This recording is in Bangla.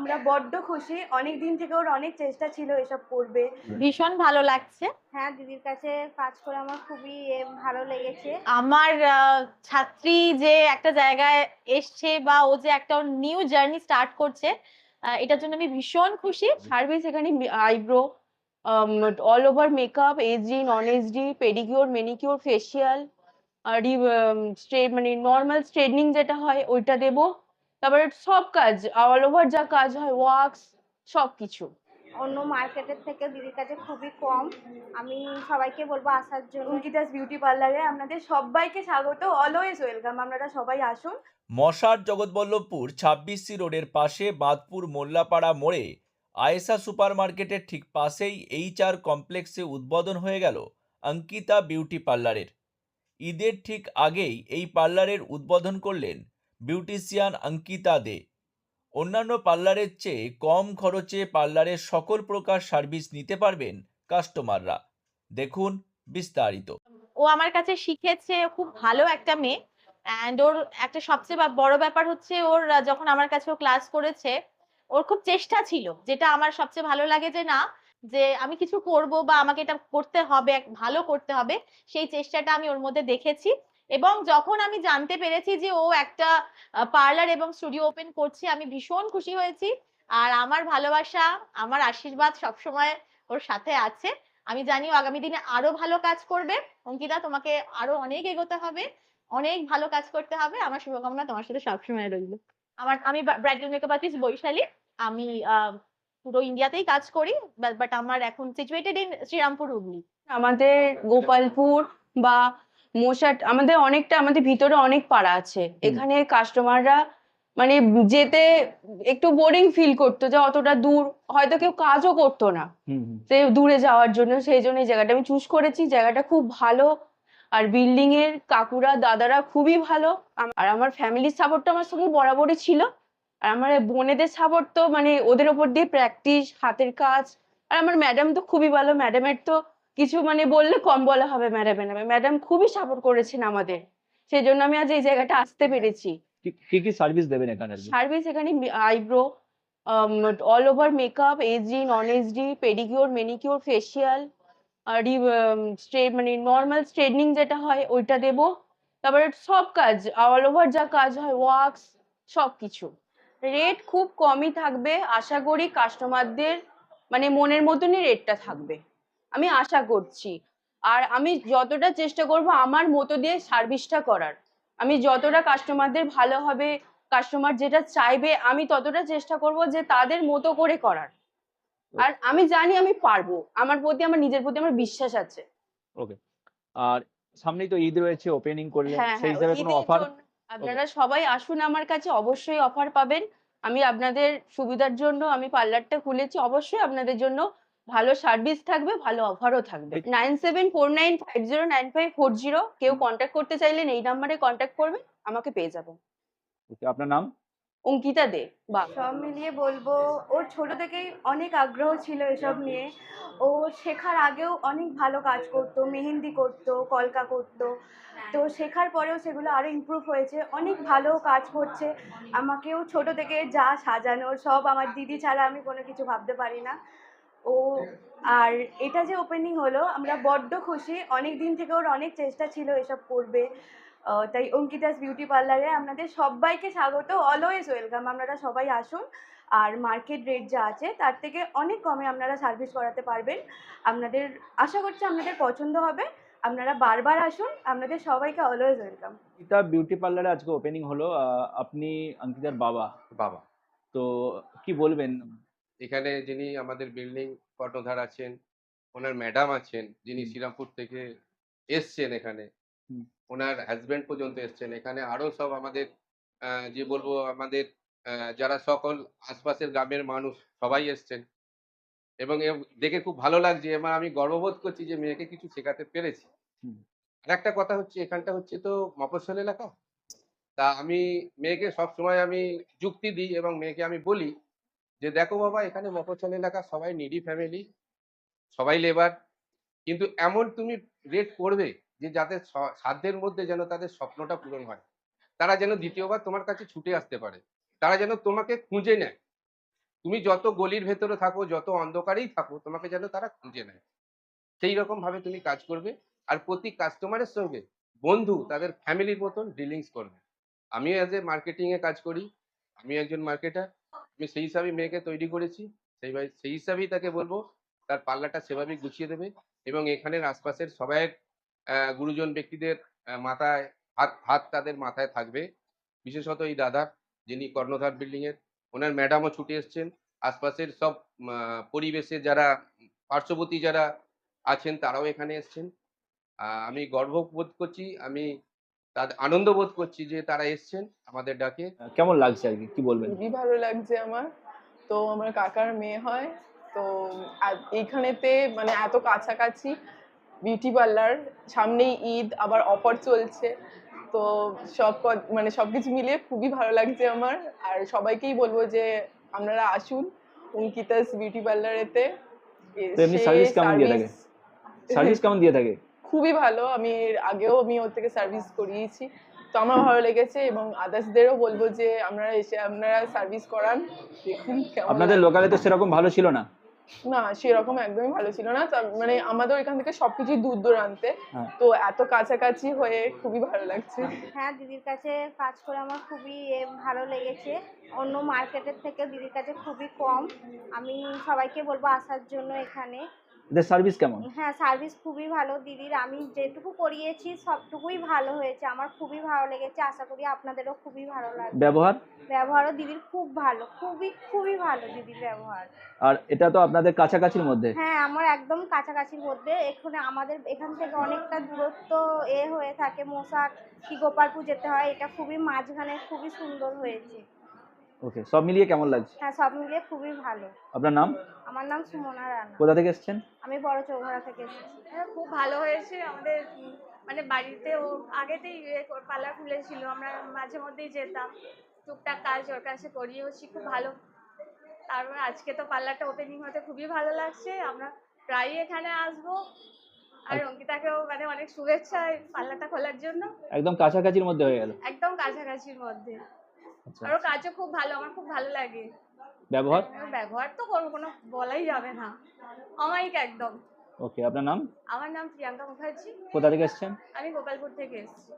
আমরা বড্ড খুশি। অনেক দিন থেকে ওর অনেক চেষ্টা ছিল এসব করবে। ভীষণ ভালো লাগছে। হ্যাঁ দিদির কাছে কাজ করে আমার খুবই ভালো লেগেছে। আমার ছাত্রী যে একটা জায়গায় এসছে বা ও যে একটা নিউ জার্নি স্টার্ট করছে এটার জন্য আমি ভীষণ খুশি। সার্ভিস এখানে eyebrow all over makeup HD non HD pedicure manicure facial আর স্ট্রেট মানে নর্মাল স্ট্রেটনিং যেটা হয় ওইটা দেবো। তারপরে সব কাজ অল ওভার যা কাজ হয় ওয়াক্স সব কিছু অন্য মার্কেটের থেকে দিদির কাছে খুবই কম। আমি সবাইকে বলব আসার জন্য অঙ্কিতাস বিউটি পার্লারে আপনাদের সবাইকে স্বাগত অলওয়েজ ওয়েলকাম আপনারা সবাই আসুন। মশার জগৎবল্লভপুর ছাব্বিশ সি রোডের পাশে বাঁধপুর মোল্লাপাড়া মোড়ে আয়েশা সুপার মার্কেটের ঠিক পাশেই এইচআর কমপ্লেক্সে উদ্বোধন হয়ে গেল অঙ্কিতা বিউটি পার্লারের ঈদের ঠিক আগেই এই পার্লারের উদ্বোধন করলেন বিউটিশিয়ান অঙ্কিতা দে অন্যান্য পার্লারের চেয়ে কম খরচে পার্লারের সকল প্রকার সার্ভিস নিতে পারবেন কাস্টমাররা। দেখুন বিস্তারিত। ও আমার কাছে শিখেছে খুব ভালো একটা মেয়ে অ্যান্ড ওর একটা সবচেয়ে বড় ব্যাপার হচ্ছে ওর যখন আমার কাছে ও ক্লাস করেছে, ওর খুব চেষ্টা ছিল, যেটা আমার সবচেয়ে ভালো লাগে যে না, যে আমি কিছু করব বা আমাকে এটা করতে হবে, ভালো করতে হবে, সেই চেষ্টাটা আমি ওর মধ্যে দেখেছি। এবং যখন আমি জানতে পেরেছি যে ও একটা পার্লার এবং স্টুডিও ওপেন করছে, আমি ভীষণ খুশি হয়েছি। আর আমার ভালোবাসা, আমার আশীর্বাদ সবসময় ওর সাথে আছে। আমি জানি আগামী দিনে আরও ভালো কাজ করবে। অঙ্কিতা, তোমাকে আরও অনেক এগোতে হবে, অনেক ভালো কাজ করতে হবে। আমার শুভকামনা তোমার সাথে সবসময় রইল। আমার, আমি ব্রাইডাল মেকআপ আর্টিস্ট বৈশালী। আমি পুরো ইন্ডিয়াতেই কাজ করি বাট আমার এখন সিচুয়েটেড ইন শ্রীরামপুর, হুগলি। আমাদের গোপালপুর বা মশাট আমাদের অনেকটা আমাদের ভিতরে অনেক পাড়া আছে। এখানে কাস্টমাররা মানে যেতে একটু বোরিং ফিল করতো যে অতটা দূর হয়তো কেউ কাজও করতো না। সে দূরে যাওয়ার জন্য সেই জন্য এই জায়গাটা আমি চুজ করেছি। জায়গাটা খুব ভালো। আর বিল্ডিং এর কাকুরা দাদারা খুবই ভালো। আর আমার ফ্যামিলির সাপোর্টটা আমার সঙ্গে বরাবরই ছিল। আর আমার বোনেদের সাপোর্ট তো মানে ওদের ওপর দিয়ে প্র্যাকটিস হাতের কাজ। আর আমার ম্যাডাম তো খুবই ভালো ম্যাডামের তো কিছু মানে বললে কম বলা হবে ম্যাডামের নামে। ম্যাডাম খুবই সাপোর্ট করেছেন আমাদের। সেই জন্য আমি আজ এই জায়গাটা আসতে পেরেছি। কি কি সার্ভিস দেবেন এখানে? সার্ভিস এখানে eyebrow all over makeup HD non HD pedicure manicure facial আর স্ট্রেট মানে নর্মাল স্ট্রেটনিং যেটা হয় ওইটা দেবো। তারপরে সব কাজ অল ওভার যা কাজ হয় ওয়াক্স সব কিছু। রেট খুব কমই থাকবে। আশা করি কাস্টমারদের মানে মনের মতনই রেটটা থাকবে। আমি আশা করছি। আর আমি যতটা চেষ্টা করব আমার মতো দিয়ে সার্ভিসটা করার। আমি যতটা কাস্টমারদের ভালো হবে কাস্টমার যেটা চাইবে আমি ততটা চেষ্টা করব যে তাদের মতো করে করার। আর আমি জানি আমি পারব। আমার প্রতি আমার নিজের প্রতি আমার বিশ্বাস আছে। ওকে আর সামনেই তো ঈদ রয়েছে ওপেনিং করলেন। হ্যাঁ সেই হ্যাঁ হিসাবে কোনো অফার আপনারা সবাই আসুন আমার কাছে অবশ্যই অফার পাবেন। আমি আপনাদের সুবিধার জন্য আমি পার্লারটা খুলেছি। অবশ্যই আপনাদের জন্য ভালো সার্ভিস থাকবে ভালো অফারও থাকবে। Nine seven four nine five zero nine five four zero কেউ কন্ট্যাক্ট করতে চাইলেন এই নাম্বারে কন্ট্যাক্ট করবেন আমাকে পেয়ে যাবেন আপনার নাম? অঙ্কিতা দে বা সব মিলিয়ে বলব ওর ছোট থেকেই অনেক আগ্রহ ছিল এসব নিয়ে। ও শেখার আগেও অনেক ভালো কাজ করতো মেহেন্দি করতো কলকা করতো। তো শেখার পরেও সেগুলো আরও ইমপ্রুভ হয়েছে অনেক ভালো কাজ করছে। আমাকেও ছোট থেকে যা সাজানোর সব আমার দিদি ছাড়া আমি কোনো কিছু ভাবতে পারি না। ও আর এটা যে ওপেনিং হলো আমরা বড্ড খুশি। অনেক দিন থেকে ওর অনেক চেষ্টা ছিল এসব করবে। আহ, তাই অঙ্কিতাস বিউটি পার্লারে আপনাদের সবাইকে স্বাগত। অলওয়েজ ওয়েলকাম আপনারা সবাই আসুন। আর মার্কেট রেট যা আছে তার থেকে অনেক কমে আপনারা সার্ভিস করাতে পারবেন। আপনাদের আশা করছি আপনাদের পছন্দ হবে। আপনারা বারবার আসুন আপনাদের সবাইকে অলওয়েজ ওয়েলকাম অঙ্কিতা বিউটি পার্লারে আজকে ওপেনিং হলো। আহ, আপনি অঙ্কিতার বাবা। বাবা। তো কি বলবেন? এখানে যিনি আমাদের বিল্ডিং কর্ণধার আছেন ওনার ম্যাডাম আছেন যিনি শ্রীরামপুর থেকে এসছেন এখানে ওনার হাজবেন্ড পর্যন্ত এসছেন। এখানে আরও সব আমাদের যে বলব আমাদের যারা সকল আশপাশের গ্রামের মানুষ সবাই এসছেন। এবং দেখে খুব ভালো লাগছে এবং আমি গর্ববোধ করছি যে মেয়েকে কিছু শেখাতে পেরেছি। আর একটা কথা হচ্ছে এখানটা হচ্ছে তো মফস্বল এলাকা। তা আমি মেয়েকে সব সময় আমি যুক্তি দিই এবং মেয়েকে আমি বলি যে দেখো বাবা, এখানে মফস্বল এলাকা, সবাই নিডি ফ্যামিলি সবাই লেবার কিন্তু এমন তুমি রেট করবে যে যাতে সাধ্যের মধ্যে যেন তাদের স্বপ্নটা পূরণ হয়। তারা যেন দ্বিতীয়বার তোমার কাছে ছুটে আসতে পারে। তারা যেন তোমাকে খুঁজে নেয়। তুমি যত গলির ভেতরে থাকো, যত অন্ধকারেই থাকো, তোমাকে যেন তারা খুঁজে নেয়। সেই রকম ভাবে তুমি কাজ করবে আর প্রতি কাস্টমারের সঙ্গে বন্ধু তাদের ফ্যামিলির মতন ডিলিংস করবে। আমিও অ্যাজ এ মার্কেটিং এ কাজ করি আমি একজন মার্কেটার আমি সেই হিসাবেই মেয়েকে তৈরি করেছি। সেই ভাই- সেই হিসাবেই তাকে বলব, তার পাল্লাটা সেভাবেই গুছিয়ে দেবে এবং এখানের আশপাশের সবাই গুরুজন ব্যক্তিদের মাথায়, হাত হাত তাদের মাথায় থাকবে। বিশেষত এই দাদা, যিনি কর্ণধার বিল্ডিং এর, ওনার ম্যাডামও ছুটে এসছেন। আশপাশের সব পরিবেশে যারা, পার্শ্ববর্তী যারা আছেন তারাও এখানে এসছেন। আমি গর্ব বোধ করছি, আমি তাদের আনন্দ বোধ করছি যে তারা এসছেন আমাদের ডাকে। কেমন লাগছে আর কি? কি বলবেন? খুবই ভালো লাগছে আমার। তো আমার কাকার মেয়ে হয় তো এইখানেতে মানে এত কাছাকাছি বিউটি পার্লার সামনেই ঈদ আবার অফার চলছে। তো সব ক- মানে সব কিছু মিলিয়ে খুবই ভালো লাগছে আমার। আর সবাইকেই বলব যে আপনারা আসুন অঙ্কিতাস বিউটি পার্লারেতে। এমনি service কেমন দিয়ে থাকে? সার্ভিস কেমন দিয়ে থাকে? খুবই ভালো। আমি এর আগেও আমি ওর থেকে সার্ভিস করিয়েছি। তো আমার ভালো লেগেছে এবং আদার্সদেরও বলব যে আপনারা এসে আপনারা সার্ভিস করান। দেখুন কেমন আপনাদের। লোকালে তো সেরকম ভালো ছিল না? না সেরকম একদমই ভালো ছিল না। তা- মানে আমাদের এখান থেকে সবকিছুই দূর দূরান্তে। হ্যাঁ। তো এত কাছাকাছি হয়ে খুবই ভালো লাগছে। হ্যাঁ দিদির কাছে কাজ করে আমার খুবই ভালো লেগেছে। অন্য মার্কেটের থেকে দিদির কাছে খুবই কম। আমি সবাইকে বলব আসার জন্য এখানে। এদের সার্ভিস কেমন? হ্যাঁ সার্ভিস খুবই ভালো দিদির আমি যেটুকু করিয়েছি সবটুকুই ভালো হয়েছে। আমার খুবই ভালো লেগেছে। আশা করি আপনাদেরও খুবই ভালো লাগবে। ব্যবহার? ব্যবহারও দিদির খুব ভালো। খুবই খুবই ভালো দিদির ব্যবহার। আর এটা তো আপনাদের কাছাকাছির মধ্যে? হ্যাঁ আমার একদম কাছাকাছির মধ্যে। এখানে আমাদের এখান থেকে অনেকটা দূরত্ব এ হয়ে থাকে। মশার কি গোপালপুর যেতে হয়। এটা খুবই মাঝখানে খুবই সুন্দর হয়েছে। ওকে সব মিলিয়ে কেমন লাগছে? হ্যাঁ সব মিলিয়ে খুবই ভালো। আপনার নাম? আমার নাম সুমনা রানা। কোথা থেকে এসেছেন? আমি বড় চৌঘাড়া থেকে এসেছি। হ্যাঁ খুব ভালো হয়েছে আমাদের মানে বাড়িতে ও আগেতেই পার্লার খুলেছিল আমরা মাঝে মধ্যেই যেতাম। টুকটাক কাজ ওর কাছে করিয়েওছি খুব ভালো। তারপর আজকে তো পার্লারটা ওপেনিং হতে খুবই ভালো লাগছে আমরা প্রায়ই এখানে আসব। আর অঙ্কিতাকেও মানে অনেক শুভেচ্ছা এই পার্লারটা খোলার জন্য। একদম কাছাকাছির মধ্যে হয়ে গেল। একদম কাছাকাছির মধ্যে। আচ্ছা। আরও কাজও খুব ভালো আমার খুব ভালো লাগে। ব্যবহার? ব্যবহার তো কোনো কোনো বলাই যাবে না। অমায়িক একদম। ওকে আপনার নাম? আমার নাম প্রিয়াঙ্কা মুখার্জি। কোথা থেকে এসেছেন? আমি গোপালপুর থেকে এসেছি।